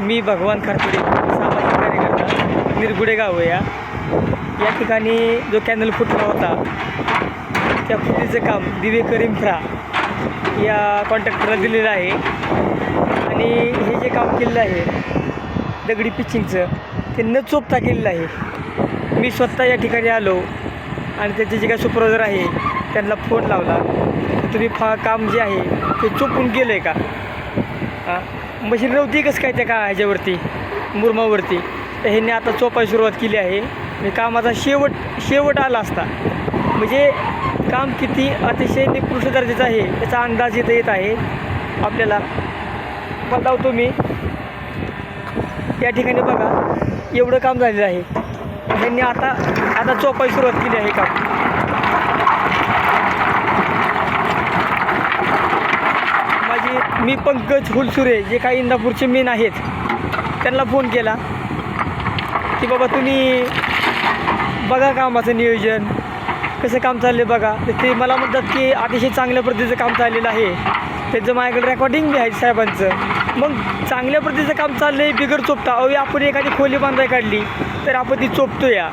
मी भगवान खारपुडे सामाजिक कार्यकर्ता निरगुडे गाव या. या ठिकाणी जो कॅनल फुटला होता त्या फुटीचं काम दिवेकर इन्फ्रा या कॉन्ट्रॅक्टरला दिलेलं आहे. आणि हे जे काम केलेलं आहे दगडी पिचिंगचं ते न चोपता केलेलं आहे. मी स्वतः या ठिकाणी आलो आणि त्याचे जे काही सुपरवायझर आहे त्यांना फोन लावला. तुम्ही फा काम जे आहे ते चोपून गेलं आहे का? हां? मशीन नव्हती कसं काय त्या का ह्याच्यावरती मुरमावरती? तर ह्यांनी आता चोपाय सुरुवात केली आहे. कामाचा शेवट शेवट आला असता. म्हणजे काम किती अतिशय निकृष्ट दर्जाचं आहे याचा अंदाज इथं येत आहे. आपल्याला बघावतो मी. या ठिकाणी बघा एवढं काम झालेलं आहे. ह्यांनी आता आता चोपाई सुरुवात केली आहे काम. मी पंकज हुलसुरे जे काही इंदापूरचे मेन आहेत त्यांना फोन केला. की बाबा तुम्ही बघा कामाचं नियोजन कसं काम चाललं बघा. तर ते मला म्हणतात की अतिशय चांगल्या पद्धतीचं काम चाललेलं आहे. त्याचं माझ्याकडे रेकॉर्डिंग बी आहे साहेबांचं. मग चांगल्या पद्धतीचं काम चाललं आहे बिगर चोपता. अवे आपण एखादी खोली बांधाय काढली तर आपण ती चोपतो या.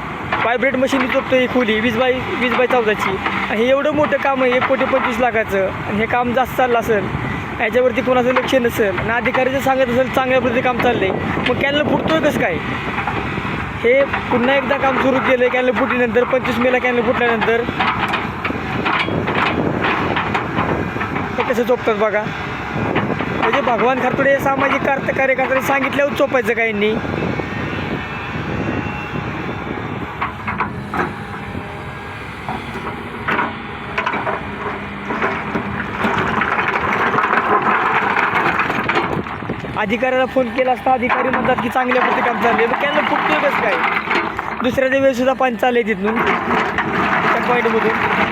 वायब्रेट मशीननी चोपतो ही खोली वीस बाय वीस बाय चौदाची. आणि हे एवढं मोठं काम आहे एक कोटी पंचवीस लाखाचं. आणि हे काम जास्त चाललं असेल याच्यावरती कोणाचं लक्ष नसेल आणि अधिकारी जर सांगत असेल चांगल्या पद्धतीने काम चाललं आहे मग कॅनल फुटतोय कसं काय? हे पुन्हा एकदा काम सुरू केलं कॅनल फुटल्यानंतर पंचवीस मेला कॅनल फुटल्यानंतर. हे कसं चोपतात बघा. म्हणजे भगवान खातोडे सामाजिक कार्य कार्यकर्त्यांनी सांगितल्यावर चोपायचं काय अधिकाऱ्याला फोन केला असता अधिकारी म्हणतात की चांगल्या प्रती काम चालले. मग कॅनल फुटतोय कसं काय? दुसऱ्या वेळेस सुद्धा पाणी चालले तिथून. त्या पॉईंटमधून